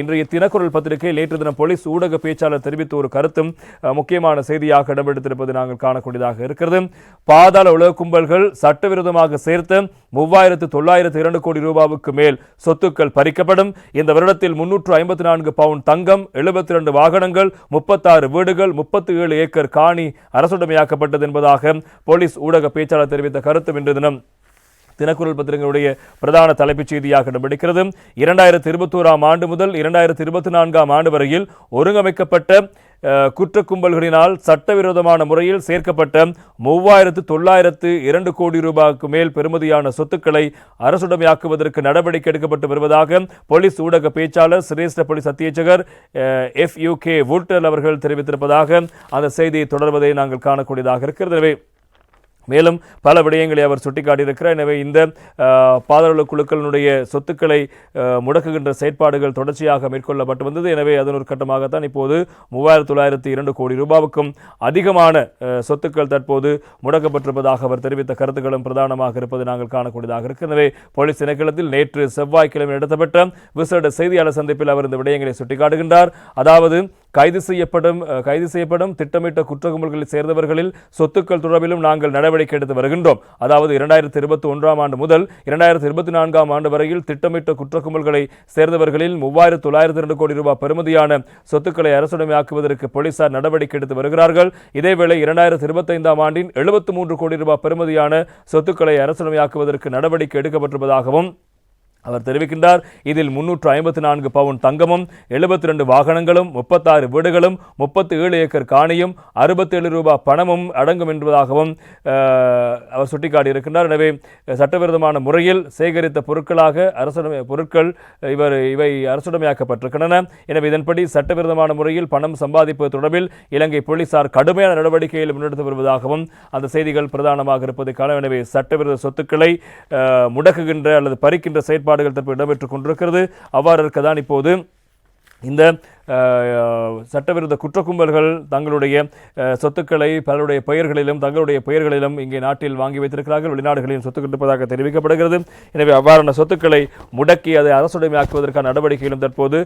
இன்றைய தினக்குரல் பத்திரிகை நேற்று தினம் போலீஸ் ஊடக பேச்சாளர் தெரிவித்த ஒரு கருத்தும் முக்கியமான செய்தியாக இடம்பெடுத்திருப்பது நாங்கள் காணக்கூடியதாக இருக்கிறது. பாதாள உலக கும்பல்கள் சட்டவிரோதமாக சேர்த்து மூவாயிரத்து தொள்ளாயிரத்து இரண்டு கோடி ரூபாவுக்கு மேல் சொத்துக்கள் பறிக்கப்படும். இந்த வருடத்தில் முன்னூற்று ஐம்பத்தி நான்கு பவுண்ட் தங்கம் எழுபத்தி இரண்டு வாகனங்கள் முப்பத்தாறு வீடுகள் முப்பத்தி ஏழு ஏக்கர் காணி அரசுடைமையாக்கப்பட்டது என்பதாக போலீஸ் ஊடக பேச்சாளர் தெரிவித்த கருத்தும் இன்று தினம் தினக்குரல் பத்திரிகையுடைய பிரதான தலைப்புச் செய்தியாக இடம்பெடுக்கிறது இரண்டாயிரத்தி இருபத்தோராம் ஆண்டு முதல் இரண்டாயிரத்தி இருபத்தி நான்காம் ஆண்டு வரையில் ஒருங்கமைக்கப்பட்ட குற்ற கும்பல்களினால் சட்டவிரோதமான முறையில் சேர்க்கப்பட்ட மூவாயிரத்து தொள்ளாயிரத்து இரண்டு கோடி ரூபாய்க்கு மேல் பெறுமதியான சொத்துக்களை அரசுடமையாக்குவதற்கு நடவடிக்கை எடுக்கப்பட்டு வருவதாக போலீஸ் ஊடக பேச்சாளர் சிரேஷ்ட போலீஸ் அத்தியட்சகர் எஃப் யூ கே வுல்டல் அவர்கள் தெரிவித்திருப்பதாக அந்த செய்தி தொடர்வதை நாங்கள் காணக்கூடியதாக இருக்கிறது. எனவே மேலும் பல விடயங்களை அவர் சுட்டிக்காட்டியிருக்கிறார். எனவே இந்த பாதாள குழுக்களினுடைய சொத்துக்களை முடக்குகின்ற செயற்பாடுகள் தொடர்ச்சியாக மேற்கொள்ளப்பட்டு வந்தது. எனவே அதன் ஒரு கட்டமாகத்தான் இப்போது மூவாயிரத்தி தொள்ளாயிரத்தி இரண்டு கோடி ரூபாவுக்கும் அதிகமான சொத்துக்கள் தற்போது முடக்கப்பட்டிருப்பதாக அவர் தெரிவித்த கருத்துக்களும் பிரதானமாக இருப்பது நாங்கள் காணக்கூடியதாக இருக்கு. எனவே போலீஸ் திணைக்களத்தில் நேற்று செவ்வாய்க்கிழமை நடத்தப்பட்ட விசேட செய்தியாளர் சந்திப்பில் அவர் இந்த விடயங்களை சுட்டிக்காட்டுகின்றார். அதாவது கைது செய்யப்படும் கைது செய்யப்படும் திட்டமிட்ட குற்ற கும்பல்களில் சேர்ந்தவர்களில் சொத்துக்கள் தொடர்பிலும் நாங்கள் நடவடிக்கை எடுத்து வருகின்றோம். அதாவது இரண்டாயிரத்தி இருபத்தி ஒன்றாம் ஆண்டு முதல் இரண்டாயிரத்தி இருபத்தி நான்காம் ஆண்டு வரையில் திட்டமிட்ட குற்ற கும்பல்களை சேர்ந்தவர்களில் மூவாயிரத்து தொள்ளாயிரத்தி இரண்டு கோடி ரூபாய் பெறுமதியான சொத்துக்களை அரசுடைமையாக்குவதற்கு போலீசார் நடவடிக்கை எடுத்து வருகிறார்கள். இதேவேளை இரண்டாயிரத்தி இருபத்தைந்தாம் ஆண்டின் எழுபத்து மூன்று கோடி ரூபாய் பெறுமதியான சொத்துக்களை அரசுடைமையாக்குவதற்கு நடவடிக்கை எடுக்கப்பட்டிருப்பதாகவும் அவர் தெரிவிக்கின்றார் இதில் முன்னூற்று ஐம்பத்தி நான்கு பவுன் தங்கமும் எழுபத்தி ரெண்டு வாகனங்களும் முப்பத்தாறு வீடுகளும் முப்பத்தி ஏழு ஏக்கர் காணியும் அறுபத்தேழு ரூபாய் பணமும் அடங்கும் என்பதாகவும் அவர் அவர் சுட்டிக்காட்டியிருக்கின்றார். எனவே சட்டவிரோதமான முறையில் சேகரித்த பொருட்களாக அரசுடைமை பொருட்கள் இவர் இவை அரசுடைமையாக்கப்பட்டிருக்கின்றன. எனவே இதன்படி சட்டவிரோதமான முறையில் பணம் சம்பாதிப்பது தொடர்பில் இலங்கை போலீசார் கடுமையான நடவடிக்கைகளை முன்னெடுத்து வருவதாகவும் அந்த செய்திகள் பிரதானமாக இருப்பது காண எனவே சட்டவிரோத சொத்துக்களை முடக்குகின்ற அல்லது பறிக்கின்ற செயற்பாடு முரண்பாடுகள் தற்போது இடம்பெற்றுக் கொண்டிருக்கிறது. அவ்வாறு இருக்கதான் இப்போது இந்த சட்டவிரோத குற்ற கும்பல்கள் தங்களுடைய சொத்துக்களை பலருடைய பெயர்களிலும் தங்களுடைய பெயர்களிலும் இங்கே நாட்டில் வாங்கி வைத்திருக்கிறார்கள். வெளிநாடுகளிலும் சொத்துக்கள் இருப்பதாக தெரிவிக்கப்படுகிறது. எனவே அவ்வாறான சொத்துக்களை முடக்கி அதை அரசுடைமையாக்குவதற்கான நடவடிக்கைகளும் தற்போது